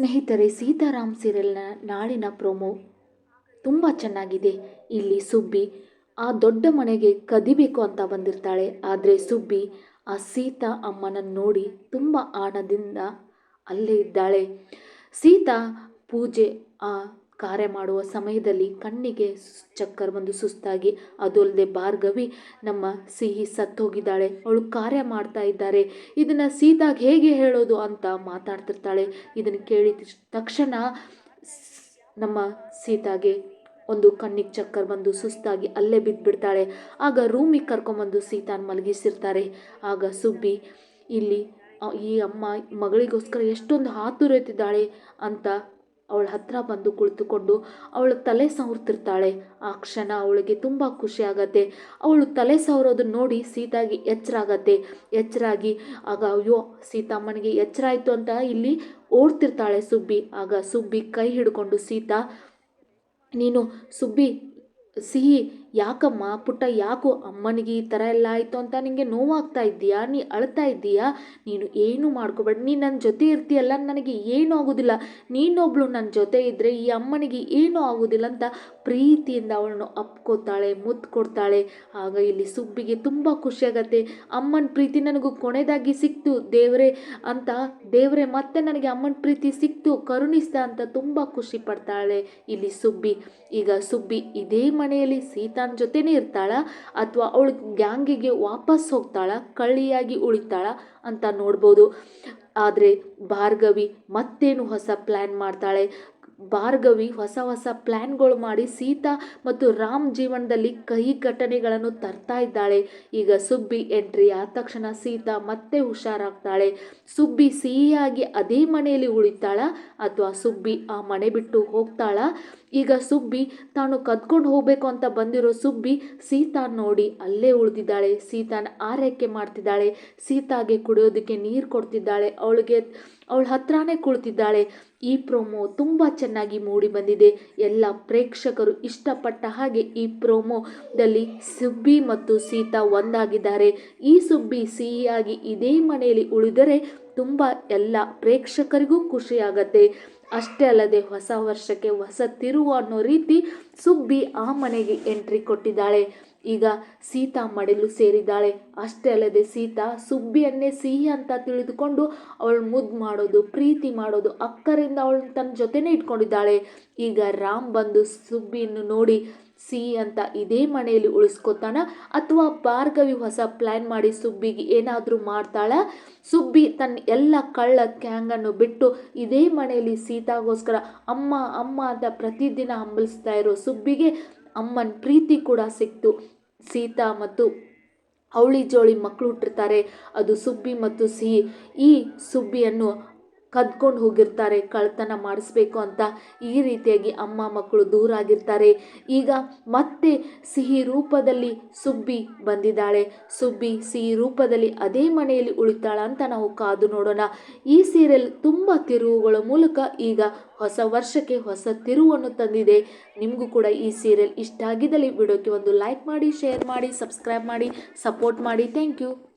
ಸ್ನೇಹಿತರೆ, ಸೀತಾರಾಮ್ ಸೀರಿಯಲ್ನ ನಾಳಿನ ಪ್ರೊಮೋ ತುಂಬ ಚೆನ್ನಾಗಿದೆ. ಇಲ್ಲಿ ಸುಬ್ಬಿ ಆ ದೊಡ್ಡ ಮನೆಗೆ ಕದಿಬೇಕು ಅಂತ ಬಂದಿರ್ತಾಳೆ. ಆದರೆ ಸುಬ್ಬಿ ಆ ಸೀತಾ ಅಮ್ಮನನ್ನು ನೋಡಿ ತುಂಬ ಆನಂದದಿಂದ ಅಲ್ಲೇ ಇದ್ದಾಳೆ. ಸೀತಾ ಪೂಜೆ, ಆ ಕಾರ್ಯ ಮಾಡುವ ಸಮಯದಲ್ಲಿ ಕಣ್ಣಿಗೆ ಚಕ್ಕರ್ ಬಂದು ಸುಸ್ತಾಗಿ, ಅದು ಅಲ್ಲದೆ ಭಾರ್ಗವಿ ನಮ್ಮ ಸಿಹಿ ಸತ್ತೋಗಿದ್ದಾಳೆ. ಅವಳು ಕಾರ್ಯ ಮಾಡ್ತಾ ಇದ್ದಾರೆ. ಇದನ್ನು ಸೀತಾಗೆ ಹೇಗೆ ಹೇಳೋದು ಅಂತ ಮಾತಾಡ್ತಿರ್ತಾಳೆ. ಇದನ್ನು ಕೇಳಿದ ತಕ್ಷಣ ನಮ್ಮ ಸೀತಾಗೆ ಒಂದು ಕಣ್ಣಿಗೆ ಚಕ್ಕರ್ ಬಂದು ಸುಸ್ತಾಗಿ ಅಲ್ಲೇ ಬಿದ್ದುಬಿಡ್ತಾಳೆ ಆಗ ರೂಮಿಗೆ ಕರ್ಕೊಂಬಂದು ಸೀತಾನ ಮಲಗಿಸಿರ್ತಾರೆ. ಆಗ ಸುಬ್ಬಿ, ಇಲ್ಲಿ ಈ ಅಮ್ಮ ಮಗಳಿಗೋಸ್ಕರ ಎಷ್ಟೊಂದು ಹಾತುರೈತಿದ್ದಾಳೆ ಅಂತ ಅವಳ ಹತ್ರ ಬಂದು ಕುಳಿತುಕೊಂಡು ಅವಳು ತಲೆ ಸವರ್ತಿರ್ತಾಳೆ. ಆ ಕ್ಷಣ ಅವಳಿಗೆ ತುಂಬ ಖುಷಿ ಆಗತ್ತೆ. ಅವಳು ತಲೆ ಸವರೋದನ್ನ ನೋಡಿ ಸೀತಾಗೆ ಎಚ್ಚರಾಗತ್ತೆ ಎಚ್ಚರಾಗಿ ಆಗ ಅಯ್ಯೋ, ಸೀತಾಮ್ಮನಿಗೆ ಎಚ್ಚರ ಆಯಿತು ಅಂತ ಇಲ್ಲಿ ಓಡ್ತಿರ್ತಾಳೆ ಸುಬ್ಬಿ. ಆಗ ಸುಬ್ಬಿ ಕೈ ಹಿಡ್ಕೊಂಡು, ಸೀತಾ, ನೀನು ಸುಬ್ಬಿ, ಸಿಹಿ ಯಾಕಮ್ಮ, ಪುಟ್ಟ ಯಾಕೋ ಅಮ್ಮನಿಗೆ ಈ ಥರ ಎಲ್ಲ ಆಯಿತು ಅಂತ ನಿನಗೆ ನೋವಾಗ್ತಾ ಇದ್ದೀಯಾ? ನೀ ಅಳ್ತಾ ಇದ್ದೀಯಾ? ನೀನು ಏನು ಮಾಡ್ಕೋಬೇಡ. ನೀನು ನನ್ನ ಜೊತೆ ಇರ್ತೀಯಲ್ಲ, ನನಗೆ ಏನೂ ಆಗೋದಿಲ್ಲ. ನೀನೊಬ್ಳು ನನ್ನ ಜೊತೆ ಇದ್ದರೆ ಈ ಅಮ್ಮನಿಗೆ ಏನೂ ಆಗೋದಿಲ್ಲ ಅಂತ ಪ್ರೀತಿಯಿಂದ ಅವಳನ್ನು ಅಪ್ಕೋತಾಳೆ ಮುತ್ತು ಕೊಡ್ತಾಳೆ ಆಗ ಇಲ್ಲಿ ಸುಬ್ಬಿಗೆ ತುಂಬ ಖುಷಿಯಾಗತ್ತೆ ಅಮ್ಮನ ಪ್ರೀತಿ ನನಗೂ ಕೊನೆಯದಾಗಿ ಸಿಕ್ತು. ದೇವರೇ ಅಂತ, ದೇವರೇ ಮತ್ತೆ ನನಗೆ ಅಮ್ಮನ ಪ್ರೀತಿ ಸಿಕ್ತು, ಕರುಣಿಸ್ತಾ ಅಂತ ತುಂಬ ಖುಷಿ ಪಡ್ತಾಳೆ ಇಲ್ಲಿ ಸುಬ್ಬಿ. ಈಗ ಸುಬ್ಬಿ ಇದೇ ಮನೆಯಲ್ಲಿ ಸೀತಾನ್ ಜೊತೆನೇ ಇರ್ತಾಳ ಅಥವಾ ಅವಳು ಗ್ಯಾಂಗಿಗೆ ವಾಪಸ್ ಹೋಗ್ತಾಳ, ಕಳ್ಳಿಯಾಗಿ ಉಳಿತಾಳ ಅಂತ ನೋಡ್ಬೋದು. ಆದರೆ ಭಾರ್ಗವಿ ಮತ್ತೇನು ಹೊಸ ಪ್ಲ್ಯಾನ್ ಮಾಡ್ತಾಳೆ? ಭಾರ್ಗವಿ ಹೊಸ ಹೊಸ ಪ್ಲ್ಯಾನ್ಗಳು ಮಾಡಿ ಸೀತಾ ಮತ್ತು ರಾಮ್ ಜೀವನದಲ್ಲಿ ಕಹಿ ಘಟನೆಗಳನ್ನು ತರ್ತಾ ಇದ್ದಾಳೆ. ಈಗ ಸುಬ್ಬಿ ಎಂಟ್ರಿ ಆದ ತಕ್ಷಣ ಸೀತಾ ಮತ್ತೆ ಹುಷಾರಾಗ್ತಾಳೆ. ಸುಬ್ಬಿ ಸಿಹಿಯಾಗಿ ಅದೇ ಮನೆಯಲ್ಲಿ ಉಳಿತಾಳ ಅಥವಾ ಸುಬ್ಬಿ ಆ ಮನೆ ಬಿಟ್ಟು ಹೋಗ್ತಾಳ? ಈಗ ಸುಬ್ಬಿ ತಾನು ಕದ್ಕೊಂಡು ಹೋಗಬೇಕು ಅಂತ ಬಂದಿರೋ ಸುಬ್ಬಿ ಸೀತಾ ನೋಡಿ ಅಲ್ಲೇ ಉಳಿದಿದ್ದಾಳೆ. ಸೀತಾನ ಆರೈಕೆ ಮಾಡ್ತಿದ್ದಾಳೆ. ಸೀತಾಗೆ ಕುಡಿಯೋದಕ್ಕೆ ನೀರು ಕೊಡ್ತಿದ್ದಾಳೆ. ಅವಳಿಗೆ ಅವಳ ಹತ್ರನೇ ಕುಳಿತಿದ್ದಾಳೆ. ಈ ಪ್ರೋಮೋ ತುಂಬ ಚೆನ್ನಾಗಿ ಮೂಡಿ ಬಂದಿದೆ. ಎಲ್ಲ ಪ್ರೇಕ್ಷಕರು ಇಷ್ಟಪಟ್ಟ ಹಾಗೆ ಈ ಪ್ರೋಮೋದಲ್ಲಿ ಸುಬ್ಬಿ ಮತ್ತು ಸೀತಾ ಒಂದಾಗಿದ್ದಾರೆ. ಈ ಸುಬ್ಬಿ ಸಿಹಿಯಾಗಿ ಇದೇ ಮನೆಯಲ್ಲಿ ಉಳಿದರೆ ತುಂಬ ಎಲ್ಲ ಪ್ರೇಕ್ಷಕರಿಗೂ ಖುಷಿಯಾಗತ್ತೆ. ಅಷ್ಟೇ ಅಲ್ಲದೆ ಹೊಸ ವರ್ಷಕ್ಕೆ ಹೊಸ ತಿರುವು ಅನ್ನೋ ರೀತಿ ಸುಬ್ಬಿ ಆ ಮನೆಗೆ ಎಂಟ್ರಿ ಕೊಟ್ಟಿದ್ದಾಳೆ. ಈಗ ಸೀತಾ ಮಡಿಲು ಸೇರಿದ್ದಾಳೆ. ಅಷ್ಟೇ ಅಲ್ಲದೆ ಸೀತಾ ಸುಬ್ಬಿಯನ್ನೇ ಸಿಹಿ ಅಂತ ತಿಳಿದುಕೊಂಡು ಅವಳು ಮುದ್ದು ಮಾಡೋದು, ಪ್ರೀತಿ ಮಾಡೋದು, ಅಕ್ಕರಿಂದ ಅವಳು ತನ್ನ ಜೊತೆನೇ ಇಟ್ಕೊಂಡಿದ್ದಾಳೆ. ಈಗ ರಾಮ್ ಬಂದು ಸುಬ್ಬಿಯನ್ನು ನೋಡಿ ಸಿಹಿ ಅಂತ ಇದೇ ಮನೆಯಲ್ಲಿ ಉಳಿಸ್ಕೊತಾನ ಅಥವಾ ಭಾರ್ಗವಿ ಹೊಸ ಪ್ಲ್ಯಾನ್ ಮಾಡಿ ಸುಬ್ಬಿಗೆ ಏನಾದರೂ ಮಾಡ್ತಾಳ? ಸುಬ್ಬಿ ತನ್ನ ಎಲ್ಲ ಕಳ್ಳ ಕ್ಯಾಂಗನ್ನು ಬಿಟ್ಟು ಇದೇ ಮನೆಯಲ್ಲಿ ಸೀತಾಗೋಸ್ಕರ ಅಮ್ಮ ಅಮ್ಮ ಅಂತ ಪ್ರತಿದಿನ ಹಂಬಲಿಸ್ತಾ ಇರೋ ಸುಬ್ಬಿಗೆ ಅಮ್ಮನ ಪ್ರೀತಿ ಕೂಡ ಸಿಕ್ತು. ಸೀತಾ ಮತ್ತು ಅವಳಿ ಜೋಳಿ ಮಕ್ಕಳು ಹುಟ್ಟಿರ್ತಾರೆ. ಅದು ಸುಬ್ಬಿ ಮತ್ತು ಸಿಹಿ. ಈ ಸುಬ್ಬಿಯನ್ನು ಕದ್ಕೊಂಡು ಹೋಗಿರ್ತಾರೆ ಕಳ್ತನ ಮಾಡಿಸ್ಬೇಕು ಅಂತ ಈ ರೀತಿಯಾಗಿ ಅಮ್ಮ ಮಕ್ಕಳು ದೂರ ಆಗಿರ್ತಾರೆ. ಈಗ ಮತ್ತೆ ಸಿಹಿ ರೂಪದಲ್ಲಿ ಸುಬ್ಬಿ ಬಂದಿದ್ದಾಳೆ. ಸುಬ್ಬಿ ಸಿಹಿ ರೂಪದಲ್ಲಿ ಅದೇ ಮನೆಯಲ್ಲಿ ಉಳಿತಾಳ ಅಂತ ನಾವು ಕಾದು ನೋಡೋಣ. ಈ ಸೀರಿಯಲ್ ತುಂಬ ತಿರುವುಗಳ ಮೂಲಕ ಈಗ ಹೊಸ ವರ್ಷಕ್ಕೆ ಹೊಸ ತಿರುವನ್ನು ತಂದಿದೆ. ನಿಮಗೂ ಕೂಡ ಈ ಸೀರಿಯಲ್ ಇಷ್ಟ ಆಗಿದ್ದಲ್ಲಿ ವಿಡಿಯೋಕ್ಕೆ ಒಂದು ಲೈಕ್ ಮಾಡಿ, ಶೇರ್ ಮಾಡಿ, ಸಬ್ಸ್ಕ್ರೈಬ್ ಮಾಡಿ, ಸಪೋರ್ಟ್ ಮಾಡಿ. Thank you.